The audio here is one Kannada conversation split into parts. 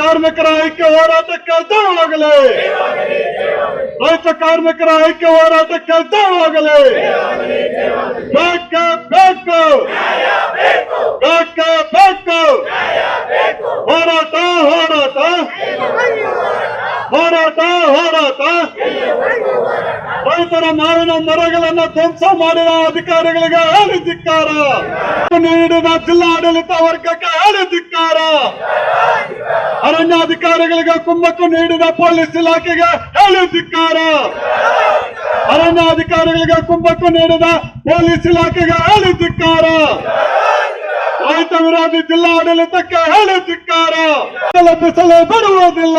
ಕಾರ್ಮಿಕರ ಐಕ್ಯ ಹೋರಾಟಕ್ಕೆ ಧನವಾಗಲಿ ರೈತ ಕಾರ್ಮಿಕರ ಐಕ್ಯ ಹೋರಾಟಕ್ಕೆ ಬೇಕು ಬೇಕು. ಬೇಕ ಬೇಕು. ಹೋರಾಟ ಹೋರಾಟ. ಹೋರಾಟ ಹೋರಾಟ. ರೈತರ ಮಾವಿನ ಮರಗಳನ್ನ ಧ್ವಂಸ ಮಾಡಿದ ಅಧಿಕಾರಿಗಳಿಗೆ ಹೇಳಿ ಧಿಕ್ಕಾರ ನೀಡಿದ ಜಿಲ್ಲಾಡಳಿತ ವರ್ಗಕ್ಕೆ ಹೇಳಿ ಧಿಕ್ಕಾರ ಅರಣ್ಯಾಧಿಕಾರಿಗಳಿಗೆ ಕುಮ್ಮಕ್ಕು ನೀಡಿದ ಪೊಲೀಸ್ ಇಲಾಖೆಗೆ ಹೇಳಿ ಧಿಕ್ಕಾರ. ಅರಣ್ಯಾಧಿಕಾರಿಗಳಿಗೆ ಕುಮ್ಮಕ್ಕು ನೀಡಿದ ಪೊಲೀಸ್ ಇಲಾಖೆಗೆ ಹೇಳಿ ಧಿಕ್ಕಾರ. ರೈತ ವಿರೋಧಿ ಜಿಲ್ಲಾಡಳಿತಕ್ಕೆ ಹೇಳಿ ಧಿಕ್ಕಾರ. ಬಿಸಲು ಬರುವುದಿಲ್ಲ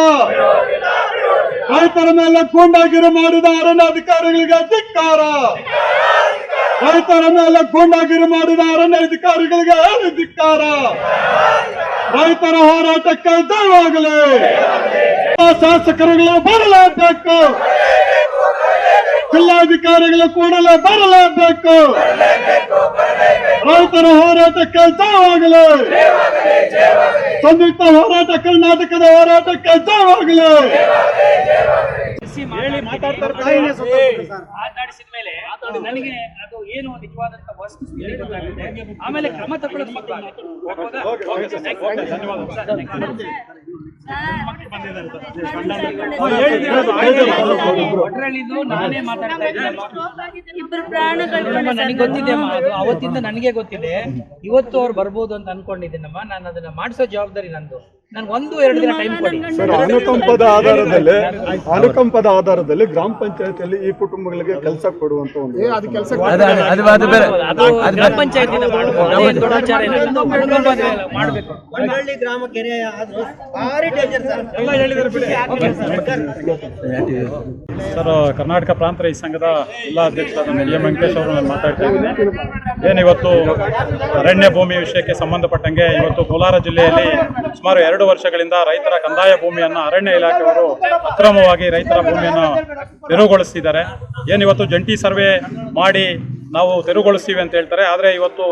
ರೈತರ ಮೇಲೆ ಗೂಂಡಾಗಿರಿ ಮಾಡಿದ ಅರಣ್ಯಾಧಿಕಾರಿಗಳಿಗೆ ಧಿಕ್ಕಾರ. ರೈತರ ಮೇಲೆ ಗೂಂಡಾಗಿರಿ ಮಾಡಿದ ಅರಣ್ಯಾಧಿಕಾರಿಗಳಿಗೆ ಹೇಳಿ ಧಿಕ್ಕಾರ. ರೈತರ ಹೋರಾಟಕ್ಕೆ ಜಯವಾಗಲಿ ಶಾಸಕರುಗಳು ಬರಲೇಬೇಕು. ಜಿಲ್ಲಾಧಿಕಾರಿಗಳು ಕೂಡಲೇ ಬರಲೇಬೇಕು. ರೈತರ ಹೋರಾಟಕ್ಕೆ ಜಯವಾಗಲಿ ಸಂಯುಕ್ತ ಹೋರಾಟ ಕರ್ನಾಟಕದ ಹೋರಾಟಕ್ಕೆ ಜಯವಾಗಲಿ ಮಾತಾಡ್ತಾರೆ ಮಾತಾಡಿಸಿದ ಮೇಲೆ ನನಗೆ ಅದು ಏನು ನಿಜವಾದಂತ ವಸ್ತು ಗೊತ್ತಾಗುತ್ತೆ. ಆಮೇಲೆ ಕ್ರಮ ತಗೊಳ್ಳೋದು ನಾನೇ ಮಾತಾಡ್ತಾ ಪ್ರಾಣಗಳು ನನಗೆ ಗೊತ್ತಿದೆ ಅಮ್ಮ ಅದು ಅವತ್ತಿಂದ ನನಗೆ ಗೊತ್ತಿದೆ. ಇವತ್ತು ಅವ್ರು ಬರ್ಬೋದು ಅಂತ ಅನ್ಕೊಂಡಿದ್ದೀನಮ್ಮ ನಾನು ಅದನ್ನ ಮಾಡಿಸೋ ಜವಾಬ್ದಾರಿ ನಂದು. ನನ್ಗೆ ಒಂದು ಎರಡು ದಿನ ಟೈಮ್ ಕೊಡಿ. ಸರ್ ಅನುಕಂಪದ ಆಧಾರದಲ್ಲಿ ಅನುಕಂಪದ ಆಧಾರದಲ್ಲಿ ಗ್ರಾಮ ಪಂಚಾಯತಿಯಲ್ಲಿ ಈ ಕುಟುಂಬಗಳಿಗೆ ಕೆಲಸ ಕೊಡುವಂತ ಒಂದು ಅದು ಗ್ರಾಮ ವಿಚಾರ ಏನಿಲ್ಲ. ಅನುಕಂಪದ ಮಾಡ್ಬೇಕು. ಹೊನ್ನಳ್ಳಿ ಗ್ರಾಮ ಕೆರೆ ಆದ್ರೂ ಭಾರಿ ಡೇಂಜರ್ ಸರ್ ಸರ್ ಕರ್ನಾಟಕ ಪ್ರಾಂತ ರೈತ ಸಂಘದ ಜಿಲ್ಲಾ ಅಧ್ಯಕ್ಷರಾದ ಎಂ ವೆಂಕಟೇಶ್ ಅವರು ನಾನು ಮಾತಾಡ್ತಾ ಇದ್ದೀನಿ. ಏನಿವತ್ತು ಅರಣ್ಯ ಭೂಮಿ ವಿಷಯಕ್ಕೆ ಸಂಬಂಧಪಟ್ಟಂಗೆ ಇವತ್ತು ಕೋಲಾರ ಜಿಲ್ಲೆಯಲ್ಲಿ ಸುಮಾರು ಎರಡು ವರ್ಷಗಳಿಂದ ರೈತರ ಕಂದಾಯ ಭೂಮಿಯನ್ನು ಅರಣ್ಯ ಇಲಾಖೆಯವರು ಅಕ್ರಮವಾಗಿ ರೈತರ ಭೂಮಿಯನ್ನು ತೆರವುಗೊಳಿಸ್ತಿದ್ದಾರೆ. ಏನಿವತ್ತು ಜಂಟಿ ಸರ್ವೆ ಮಾಡಿ ನಾವು ತೆರವುಗೊಳಿಸ್ತೀವಿ ಅಂತ ಹೇಳ್ತಾರೆ. ಆದರೆ ಇವತ್ತು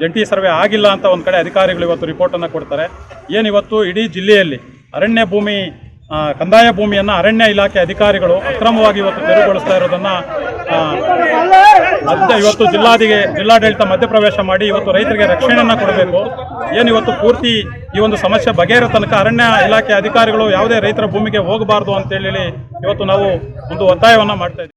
ಜಂಟಿ ಸರ್ವೆ ಆಗಿಲ್ಲ ಅಂತ ಒಂದು ಕಡೆ ಅಧಿಕಾರಿಗಳು ಇವತ್ತು ರಿಪೋರ್ಟನ್ನು ಕೊಡ್ತಾರೆ. ಏನಿವತ್ತು ಇಡೀ ಜಿಲ್ಲೆಯಲ್ಲಿ ಅರಣ್ಯ ಭೂಮಿ ಕಂದಾಯ ಭೂಮಿಯನ್ನು ಅರಣ್ಯ ಇಲಾಖೆ ಅಧಿಕಾರಿಗಳು ಅಕ್ರಮವಾಗಿ ಇವತ್ತು ತೆರವುಗೊಳಿಸ್ತಾ ಇರೋದನ್ನ ಮತ್ತೆ ಇವತ್ತು ಜಿಲ್ಲಾದಿಗೆ ಜಿಲ್ಲಾಡಳಿತ ಮಧ್ಯಪ್ರವೇಶ ಮಾಡಿ ಇವತ್ತು ರೈತರಿಗೆ ರಕ್ಷಣೆಯನ್ನು ಕೊಡಬೇಕು. ಇವತ್ತು ಪೂರ್ತಿ ಈ ಒಂದು ಸಮಸ್ಯೆ ಬಗೆಹರೋ ತನಕ ಅರಣ್ಯ ಇಲಾಖೆ ಅಧಿಕಾರಿಗಳು ಯಾವುದೇ ರೈತರ ಭೂಮಿಗೆ ಹೋಗಬಾರ್ದು ಅಂತೇಳಿ ಇವತ್ತು ನಾವು ಒಂದು ಒತ್ತಾಯವನ್ನು ಮಾಡ್ತಾ